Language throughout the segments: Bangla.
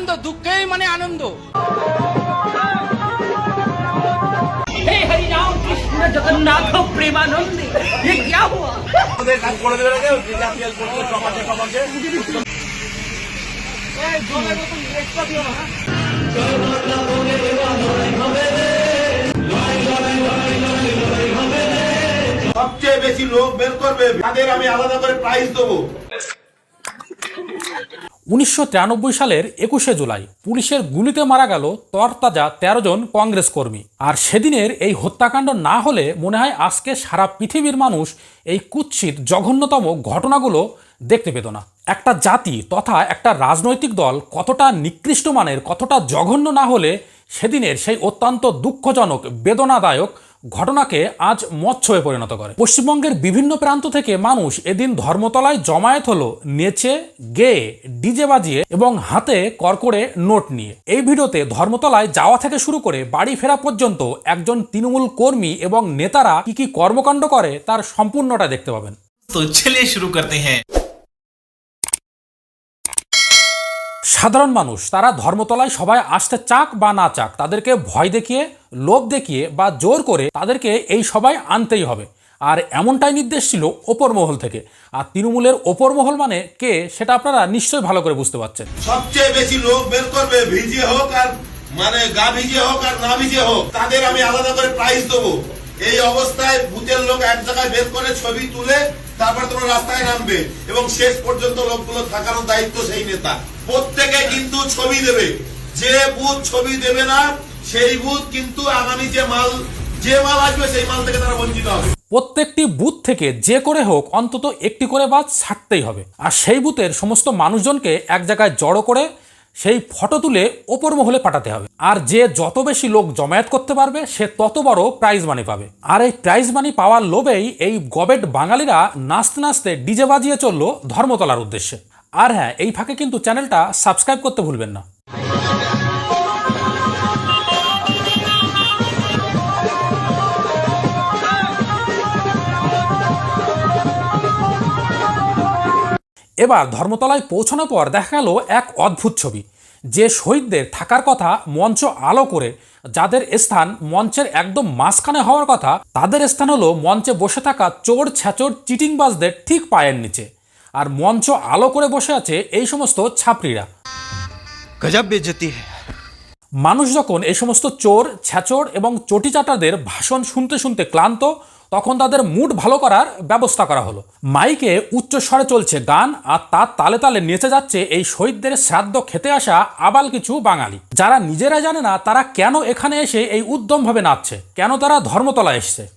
আনন্দ দুঃখেই মানে আনন্দ हे हरि राम कृष्ण जगन्नाथ प्रेमानंदी ये क्या हुआ সবচেয়ে বেশি লোক বের করবে তাদের আমি আলাদা করে প্রাইজ দেবো উনিশশো তিরানব্বই সালের একুশে জুলাই পুলিশের গুলিতে মারা গেল তরতাজা তেরো জন কংগ্রেস কর্মী। আর সেদিনের এই হত্যাকাণ্ড না হলে মনে হয় আজকে সারা পৃথিবীর মানুষ এই কুৎসিত জঘন্যতম ঘটনাগুলো দেখতে পেত না। একটা জাতি তথা একটা রাজনৈতিক দল কতটা নিকৃষ্ট মানের, কতটা জঘন্য না হলে সেদিনের সেই অত্যন্ত দুঃখজনক, বেদনাদায়ক ঘটনাকে আজ মৎস্যে পরিণত করে। পশ্চিমবঙ্গের বিভিন্ন প্রান্ত থেকে মানুষ এদিন ধর্মতলায় জমায়েত হলো নেচে গেয়ে ডিজে বাজিয়ে এবং হাতে করকড়ে নোট নিয়ে। এই ভিডিওতে ধর্মতলায় যাওয়া থেকে শুরু করে বাড়ি ফেরা পর্যন্ত একজন তৃণমূল কর্মী এবং নেতারা কি কি কর্মকাণ্ড করে তার সম্পূর্ণটা দেখতে পাবেন। তো চলে শুরু করতে হ্যাঁ। সাধারণ মানুষ, তারা ধর্মতলায় সবাই আসতে চাক বা না চাক, তাদেরকে ভয় দেখিয়ে, লোভ দেখিয়ে বা জোর করে তাদেরকে এই সবাই আনতেই হবে। আর এমনটাই নির্দেশ ছিল ওপর মহল থেকে। আর তৃণমূলের ওপর মহল মানে কে, সেটা আপনারা নিশ্চয়ই ভালো করে বুঝতে পারছেন। সবচেয়ে বেশি লোক বের করবে ভিজে হোক আর মানে গা ভিজে হোক আর না ভিজে হোক, তাদের আমি আলাদা করে প্রাইজ দেবো। এই অবস্থায় ভূতের লোক এক জায়গায় বের করে ছবি তুলে তারপর তোমরা রাস্তায় নামবে এবং শেষ পর্যন্ত লোকগুলো থাকানোর দায়িত্ব সেই নেতা। প্রত্যেকে কিন্তু ছবি দেবে। যে বুথ ছবি দেবে না, সেই বুথ কিন্তু আগামী যে মাল যে মাল আসবে সেই মাল থেকে তারা বঞ্চিত হবে। প্রত্যেকটি বুথ থেকে যে করে হোক, অন্তত একটি করে বাদ ছাড়তেই হবে। আর সেই বুথের সমস্ত মানুষজনকে এক জায়গায় জড়ো করে সেই ফটো তুলে ওপর মহলে পাঠাতে হবে। আর যে যত বেশি লোক জমায়েত করতে পারবে, সে তত বড় প্রাইজ মানি পাবে। আর এই প্রাইজ মানি পাওয়ার লোভেই এই গবেট বাঙালিরা নাচতে নাচতে ডিজে বাজিয়ে চলল ধর্মতলার উদ্দেশ্যে। আর হ্যাঁ এই ফাঁকে কিন্তু চ্যানেলটা সাবস্ক্রাইব করতে ভুলবেন না। এবার ধর্মতলায় পৌঁছানোর পর দেখা গেল এক অদ্ভুত ছবি। যে শহীদদের থাকার কথা মঞ্চ আলো করে যাদের স্থান মঞ্চের একদম মাঝখানে হওয়ার কথা তাদের স্থান হলো মঞ্চে বসে থাকা চোর ছ্যাচোর চিটিংবাজদের ঠিক পায়ের নিচে। আর মঞ্চ আলো করে বসে আছে এই সমস্ত ছাপড়িরা। মানুষ যখন এই সমস্ত চোর ছ্যাচোর এবং চটি চাটাদের ভাষণ শুনতে শুনতে ক্লান্ত তখন তাদের মুড ভালো করার ব্যবস্থা করা হলো। মাইকে উচ্চস্বরে চলছে গান আর তার তালে তালে নেচে যাচ্ছে এই শহীদদের শ্রাদ্ধ খেতে আসা আবাল কিছু বাঙালি। যারা নিজেরা জানে না তারা কেন এখানে এসে এই উদ্যমভাবে নাচছে? কেন তারা ধর্মতলা এসছে?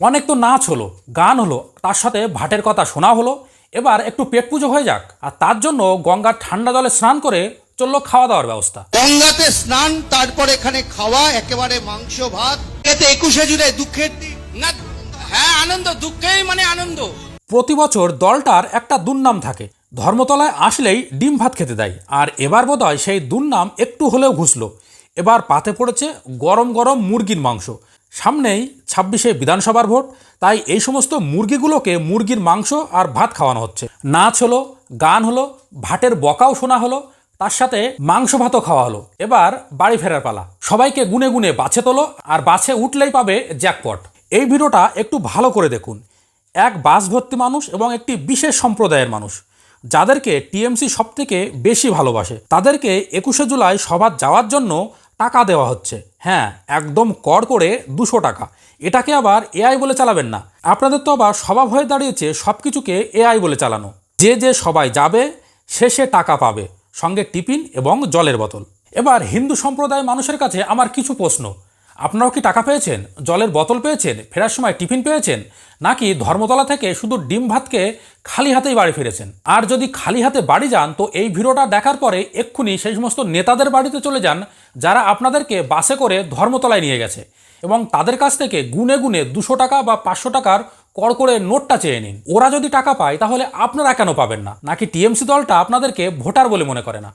অনেক তো নাচ হলো গান হলো তার সাথে ভাটের কথা শোনা হলো। এবার একটু পেট পুজো হয়ে যাক আর তার জন্য গঙ্গার ঠান্ডা জলে স্নান করে চলল খাওয়া দাওয়ার ব্যবস্থা। গঙ্গাতে স্নান তারপর এখানে খাওয়া একেবারে মাংস ভাত। এতে একুশে জুলাই দুঃখের দিন। না হ্যাঁ আনন্দ দুঃখেই মানে আনন্দ। প্রতি বছর দলটার একটা দুর্নাম থাকে। ধর্মতলায় আসলেই ডিম ভাত খেতে দেয় আর এবার বোধহয় সেই দুর্নাম একটু হলেও ঘুষলো। এবার পাতে পড়েছে গরম গরম মুরগির মাংস। সামনেই ছাব্বিশে বিধানসভার ভোট, তাই এই সমস্ত মুরগিগুলোকে মুরগির মাংস আর ভাত খাওয়ানো হচ্ছে। নাচ হলো, গান হলো ভাটের বকাও শোনা হলো, তার সাথে মাংস ভাতও খাওয়া হলো। এবার বাড়ি ফেরার পালা। সবাইকে গুনে গুনে বাছে তোলো আর বাছে উঠলেই পাবে জ্যাকপট। এই ভিডিওটা একটু ভালো করে দেখুন। এক বাস ভর্তি মানুষ এবং একটি বিশেষ সম্প্রদায়ের মানুষ। যাদেরকে টিএমসি সব থেকে বেশি ভালোবাসে, তাদেরকে একুশে জুলাই সভা যাওয়ার জন্য টাকা দেওয়া হচ্ছে। হ্যাঁ একদম কর করে দুশো টাকা। এটাকে আবার এআই বলে চালাবেন না। আপনাদের তো আবার স্বভাব হয়ে দাঁড়িয়েছে সব কিছুকে এআই বলে চালানো। যে যে সবাই যাবে সে টাকা পাবে। সঙ্গে টিফিন এবং জলের বোতল। এবার হিন্দু সম্প্রদায়ের মানুষের কাছে আমার কিছু প্রশ্ন। আপনারাও কি টাকা পেয়েছেন? জলের বোতল পেয়েছেন? ফেরার সময় টিফিন পেয়েছেন? নাকি ধর্মতলা থেকে শুধু ডিম ভাতকে খালি হাতেই বাড়ি ফিরেছেন? আর যদি খালি হাতে বাড়ি যান, তো এই ভিডিওটা দেখার পরে এক্ষুনি সেই সমস্ত নেতাদের বাড়িতে চলে যান, যারা আপনাদেরকে বাসে করে ধর্মতলায় নিয়ে গেছে। এবং তাদের কাছ থেকে গুনে গুনে দুশো টাকা বা পাঁচশো টাকার কর করে নোটটা চেয়ে নিন। ওরা যদি টাকা পায়, তাহলে আপনারা কেন পাবেন না? নাকি টিএমসি দলটা আপনাদেরকে ভোটার বলে মনে করে না?